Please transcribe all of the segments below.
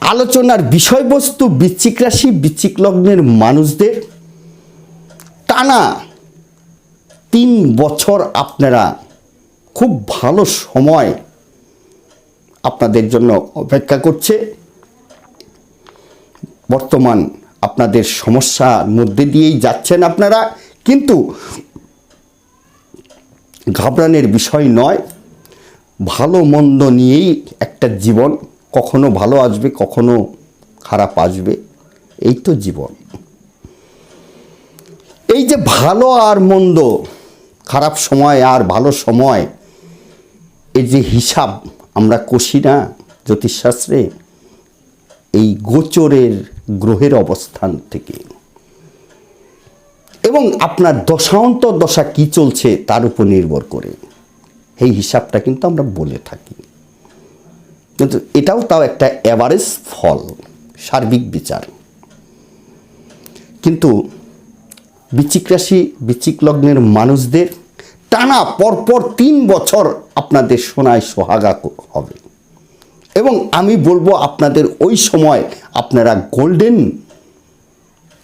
আলোচনার বিষয়বস্তু বৃশ্চিক রাশি, বৃশ্চিক লগ্নের মানুষদের টানা তিন বছর আপনারা খুব ভালো সময় আপনাদের জন্য অপেক্ষা করছে। বর্তমান আপনাদের সমস্যার মধ্যে দিয়েই যাচ্ছেন আপনারা। কিন্তু ঘাবড়ানোর বিষয় নয়, ভালো মন্দ নিয়েই একটা জীবন কখনো ভালো আসবে, কখনো খারাপ আসবে, এই তো জীবন। এই যে ভালো আর মন্দ, খারাপ সময় আর ভালো সময়, এই যে হিসাব আমরা কষি না জ্যোতিষশাস্ত্রে, এই গোচরের গ্রহের অবস্থান থেকে। এবং আপনার দশান্তর দশা কি চলছে তার উপর নির্ভর করে। এই হিসাবটা কিন্তু আমরা বলে থাকি। কিন্তু এটাও তাও একটা অ্যাভারেজ ফল, সার্বিক বিচার। কিন্তু বৃশ্চিক রাশি বৃশ্চিক লগ্নের মানুষদের টানা পরপর তিন বছর আপনাদের সোনায় সোহাগা হবে। এবং আমি বলব আপনাদের ওই সময় আপনারা গোল্ডেন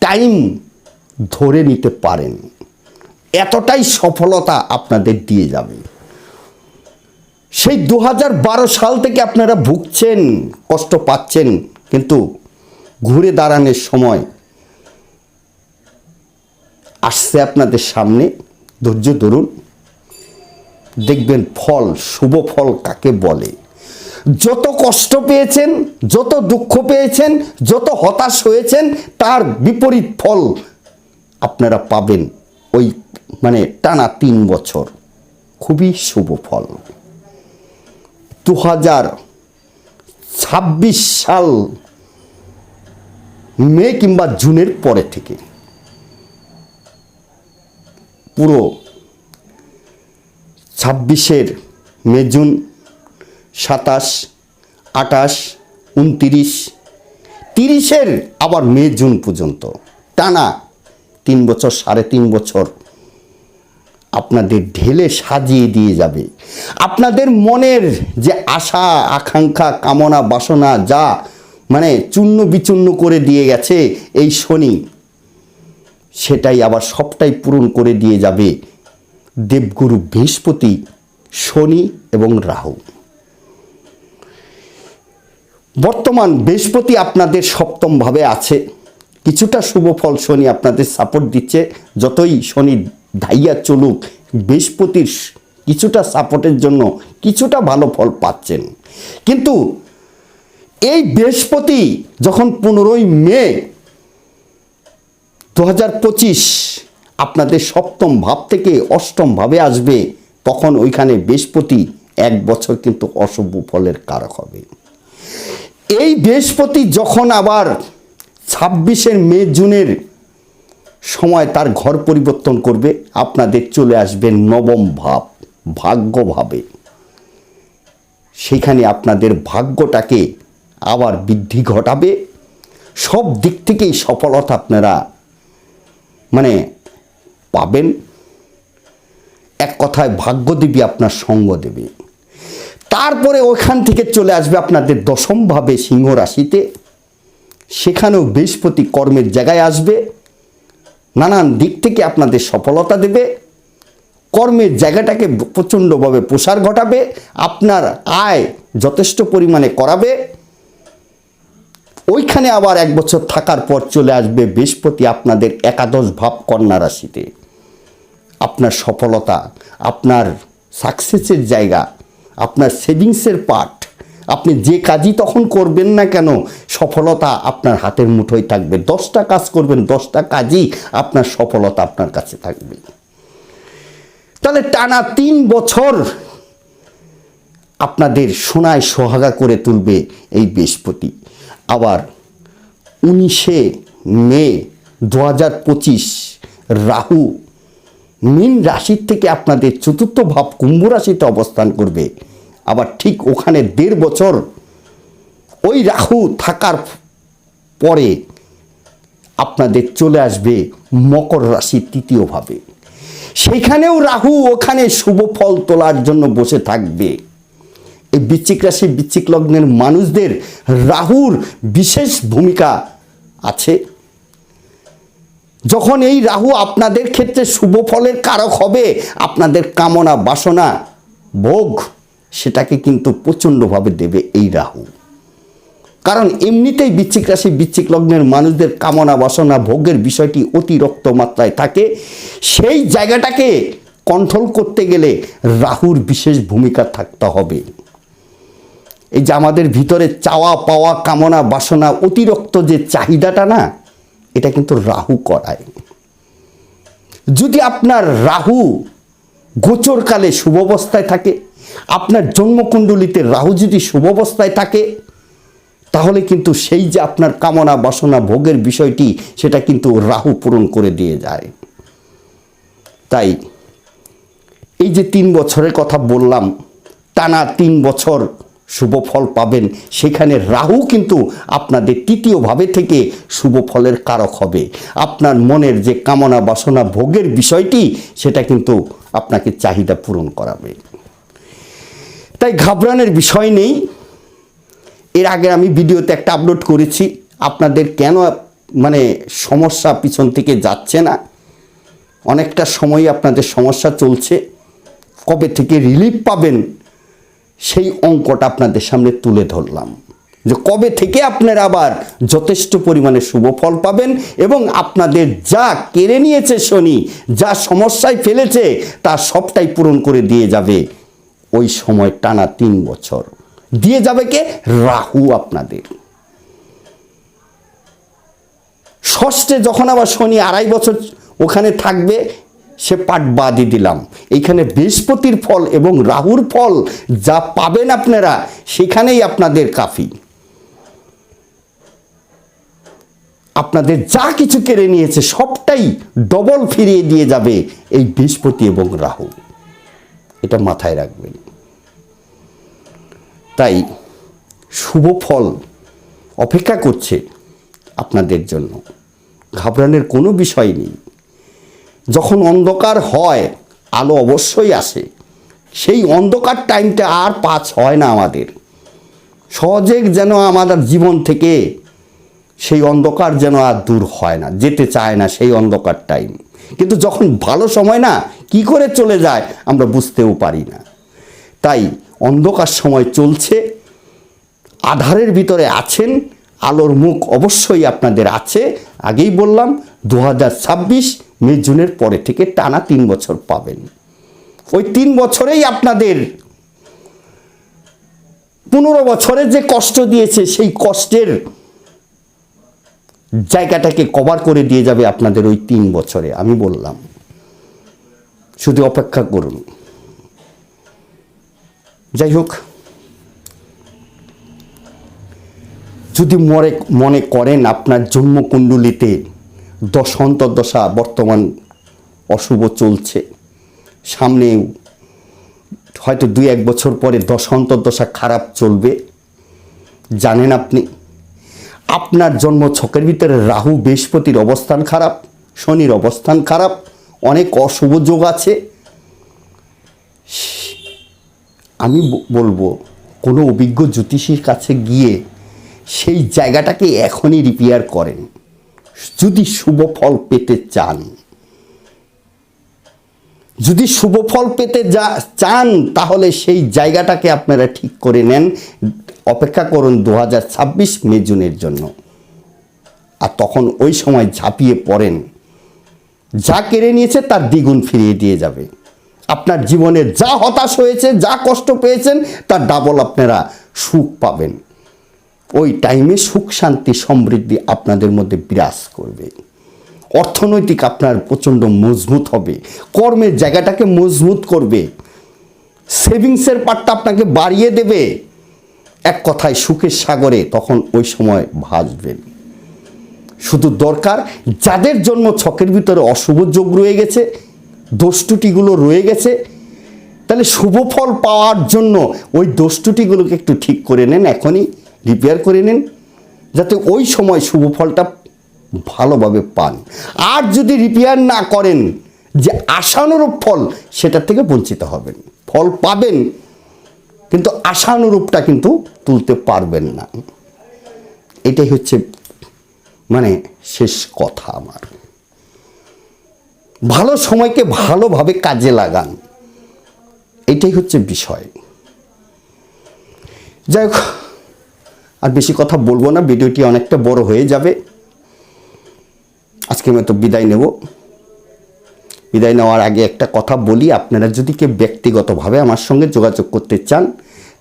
টাইম ধরে নিতে পারেন। এতটাই সফলতা আপনাদের দিয়ে যাবে। সেই দু হাজার বারো সাল থেকে আপনারা ভুগছেন, কষ্ট পাচ্ছেন, কিন্তু ঘুরে দাঁড়ানোর সময় আসছে আপনাদের সামনে, ধৈর্য ধরুন। দেখবেন ফল, শুভ ফল কাকে বলে? যত কষ্ট পেয়েছেন, যত দুঃখ পেয়েছেন, যত হতাশ হয়েছেন, তার বিপরীত ফল আপনারা পাবেন ওই মানে টানা তিন বছর। খুবই শুভ ফল। দু হাজার ছাব্বিশ সাল মে কিংবা জুনের পরে থেকে পুরো ছাব্বিশের মে, জুন, সাতাশ, আটাশ, উনতিরিশ, তিরিশের আবার মে, জুন পর্যন্ত। টানা তিন বছর, সাড়ে তিন বছর আপনাদের ঢেলে সাজিয়ে দিয়ে যাবে। আপনাদের মনের যে আশা, আকাঙ্ক্ষা, কামনা, বাসনা যা মানে চূর্ণ বিচূর্ণ করে দিয়ে গেছে এই শনি, সেটাই আবার সবটাই পূরণ করে দিয়ে যাবে দেবগুরু বৃহস্পতি, শনি এবং রাহু। বর্তমান বৃহস্পতি আপনাদের সপ্তমভাবে আছে। কিছুটা শুভ ফল শনি আপনাদের সাপোর্ট দিচ্ছে। যতই শনি ধাইয়া চলুক, বৃহস্পতির কিছুটা সাপোর্টের জন্য কিছুটা ভালো ফল পাচ্ছেন। কিন্তু এই বৃহস্পতি যখন পনেরোই মে দু পঁচিশ আপনাদের সপ্তম ভাব থেকে অষ্টম ভাবে আসবে, তখন ওইখানে বৃহস্পতি এক বছর কিন্তু অশুভ ফলের কারক হবে। এই বৃহস্পতি যখন আবার ছাব্বিশের মে জুনের সময় তার ঘর পরিবর্তন করবে। আপনাদের চলে আসবে নবম ভাব ভাগ্যভাবে সেখানে আপনাদের ভাগ্যটাকে আবার বৃদ্ধি ঘটাবে। সব দিক থেকেই সফলতা আপনারা মানে পাবেন। এক কথায় ভাগ্যদেবী আপনার সঙ্গ দেবে। তারপরে ওখান থেকে চলে আসবে আপনাদের দশমভাবে সিংহ রাশিতে। সেখানেও বৃহস্পতি কর্মের জায়গায় আসবে, নানান দিক থেকে আপনাদের সফলতা দেবে, কর্মের জায়গাটাকে প্রচণ্ডভাবে প্রসার ঘটাবে, আপনার আয় যথেষ্ট পরিমাণে করাবে। ওইখানে আবার এক বছর থাকার পর চলে আসবে বৃহস্পতি আপনাদের একাদশ ভাব কন্যা রাশিতে। আপনার সফলতা, আপনার সাকসেসের জায়গা, আপনার সেভিংসের পার্ট আপনি যে কাজই তখন করবেন না কেন, সফলতা আপনার হাতের মুঠোয় থাকবে। দশটা কাজ করবেন, দশটা কাজই আপনার সফলতা আপনার কাছে থাকবে। তাহলে টানা তিন বছর আপনাদের সোনায় সোহাগা করে তুলবে এই বৃহস্পতি। আবার উনিশে মে দু হাজার পঁচিশ রাহু, মীন রাশির থেকে আপনাদের চতুর্থ ভাব কুম্ভ রাশিতে অবস্থান করবে। আবার ঠিক ওখানে দেড় বছর ওই রাহু থাকার পরে আপনাদের চলে আসবে মকর রাশি তৃতীয়ভাবে সেইখানেও রাহু ওখানে শুভ ফল তোলার জন্য বসে থাকবে। এই বৃশ্চিক রাশি, বৃশ্চিক লগ্নের মানুষদের রাহুর বিশেষ ভূমিকা আছে। যখন এই রাহু আপনাদের ক্ষেত্রে শুভ ফলের কারক হবে, আপনাদের কামনা, বাসনা, ভোগ সেটাকে কিন্তু প্রচণ্ডভাবে দেবে এই রাহু। কারণ এমনিতেই বৃশ্চিক রাশি, বৃশ্চিক লগ্নের মানুষদের কামনা বাসনা, ভোগের বিষয়টি অতিরিক্ত মাত্রায় থাকে। সেই জায়গাটাকে কন্ট্রোল করতে গেলে রাহুর বিশেষ ভূমিকা থাকতে হবে। এই যে আমাদের ভিতরে চাওয়া পাওয়া, কামনা বাসনা, অতিরিক্ত যে চাহিদাটা না, এটা কিন্তু রাহু করায়। যদি আপনার রাহু গোচরকালে শুভ অবস্থায় থাকে, আপনার জন্মকুণ্ডলিতে রাহু যদি শুভ অবস্থায় থাকে, তাহলে কিন্তু সেই যে আপনার কামনা বাসনা ভোগের বিষয়টি, সেটা কিন্তু রাহু পূরণ করে দিয়ে যায়। তাই এই যে তিন বছরের কথা বললাম, টানা তিন বছর শুভ ফল পাবেন। সেখানে রাহু কিন্তু আপনাদের তৃতীয়ভাবে থেকে শুভ ফলের কারক হবে। আপনার মনের যে কামনা বাসনা ভোগের বিষয়টি, সেটা কিন্তু আপনাকে চাহিদা পূরণ করাবে। তাই ঘাবড়ানোর বিষয় নেই। এর আগে আমি ভিডিওতে একটা আপলোড করেছি। আপনাদের কেন মানে সমস্যা পিছন থেকে যাচ্ছে না? অনেকটা সময় আপনাদের সমস্যা চলছে। কবে থেকে রিলিফ পাবেন? সেই অঙ্কটা আপনাদের সামনে তুলে ধরলাম। যে কবে থেকে আপনারা আবার যথেষ্ট পরিমাণে শুভ ফল পাবেন এবং আপনাদের যা কেড়ে নিয়েছে শনি, যা সমস্যায় ফেলেছে, তা সবটাই পূরণ করে দিয়ে যাবে ওই সময় টানা তিন বছর। দিয়ে যাবে কে? রাহু আপনাদের। ষষ্ঠে যখন আবার শনি আড়াই বছর ওখানে থাকবে সে পাট বাদই দিলাম। এইখানে বৃহস্পতির ফল এবং রাহুর ফল যা পাবেন আপনারা, সেখানেই আপনাদের কাফি। আপনাদের যা কিছু কেড়ে নিয়েছে, সবটাই ডবল ফিরিয়ে দিয়ে যাবে এই বৃহস্পতি এবং রাহু। এটা মাথায় রাখবেন। তাই শুভ ফল অপেক্ষা করছে আপনাদের জন্য। ঘাবড়ানোর কোনো বিষয় নেই। যখন অন্ধকার হয়, আলো অবশ্যই আসে। সেই অন্ধকার টাইমটা আর পাঁচ হয় না আমাদের। সহজে যেন আমাদের জীবন থেকে সেই অন্ধকার যেন আর দূর হয় না, যেতে চায় না সেই অন্ধকার টাইম কিন্তু যখন ভালো সময় না, কি করে চলে যায়, আমরা বুঝতেও পারি না। তাই অন্ধকার সময় চলছে, আধারের ভিতরে আছেন আলোর মুখ অবশ্যই আপনাদের আছে। আগেই বললাম দু হাজার ছাব্বিশ মে জুনের পরে থেকে টানা তিন বছর পাবেন। ওই তিন বছরেই আপনাদের পনেরো বছরে যে কষ্ট দিয়েছে, সেই কষ্টের জায়গাটাকে কভার করে দিয়ে যাবে আপনাদের ওই তিন বছরে, আমি বললাম। শুধু অপেক্ষা করুন। যাই হোক যদি মনে মনে করেন আপনার জন্মকুণ্ডলিতে দশা বর্তমান অশুভ চলছে, সামনে হয়তো দুই, এক বছর পরে দশা খারাপ চলবে, জানেন আপনি, আপনার জন্ম ছকের ভিতরে রাহু, বৃহস্পতির অবস্থান খারাপ, শনির অবস্থান খারাপ, অনেক অশুভ যোগ আছে। আমি বলব, কোনো অভিজ্ঞ জ্যোতিষীর কাছে গিয়ে সেই জায়গাটাকে এখনই রিপেয়ার করেন। যদি শুভ ফল পেতে চান। যদি শুভ ফল পেতে যা চান, তাহলে সেই জায়গাটাকে আপনারা ঠিক করে নেন। অপেক্ষা করুন দু হাজার ছাব্বিশ মে জুনের জন্য। আর তখন ওই সময় ঝাঁপিয়ে পড়েন। যা কেড়ে নিয়েছে তার দ্বিগুণ ফিরিয়ে দিয়ে যাবে। আপনার জীবনে যা হতাশ হয়েছে, যা কষ্ট পেয়েছেন, তার ডাবল আপনারা সুখ পাবেন। ওই টাইমে সুখ, শান্তি, সমৃদ্ধি আপনাদের মধ্যে বিরাজ করবে। অর্থনৈতিক আপনার প্রচণ্ড মজবুত হবে। কর্মের জায়গাটাকে মজবুত করবে। সেভিংসের পার্টটা আপনাকে বাড়িয়ে দেবে। এক কথায় সুখের সাগরে তখন ওই সময় ভাসবেন শুধু দরকার, যাদের জন্য ছকের ভিতরে অশুভ যোগ রয়ে গেছে, দোষ ত্রুটিগুলো রয়ে গেছে, তাহলে শুভ ফল পাওয়ার জন্য ওই দোষ ত্রুটিগুলোকে একটু ঠিক করে নেন এখনই। রিপেয়ার করে নিন, যাতে ওই সময় শুভ ফলটা ভালোভাবে পান। আর যদি রিপেয়ার না করেন, যে আশানুরূপ ফল, সেটার থেকে বঞ্চিত হবেন। ফল পাবেন, কিন্তু আশানুরূপটা কিন্তু তুলতে পারবেন না। এটাই হচ্ছে মানে শেষ কথা আমার। ভালো সময়কে ভালোভাবে কাজে লাগান। এটাই হচ্ছে বিষয়। যাই হোক আর বেশি কথা বলব না, ভিডিওটি অনেকটা বড় হয়ে যাবে। আজকে আমি তো বিদায় নেব। বিদায় নেওয়ার আগে একটা কথা বলি, আপনারা যদি কেউ ব্যক্তিগতভাবে আমার সঙ্গে যোগাযোগ করতে চান,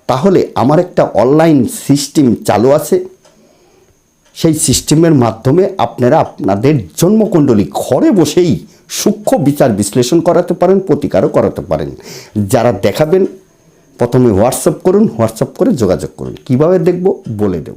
তাহলে আমার একটা অনলাইন সিস্টেম চালু আছে। সেই সিস্টেমের মাধ্যমে আপনারা আপনাদের জন্মকুণ্ডলী ঘরে বসেই সূক্ষ্ম বিচার বিশ্লেষণ করাতে পারেন, প্রতিকারও করাতে পারেন। যারা দেখাবেন প্রথমে হোয়াটসঅ্যাপ করুন হোয়াটসঅ্যাপ করে যোগাযোগ করুন। কীভাবে দেখব? বলে দেব।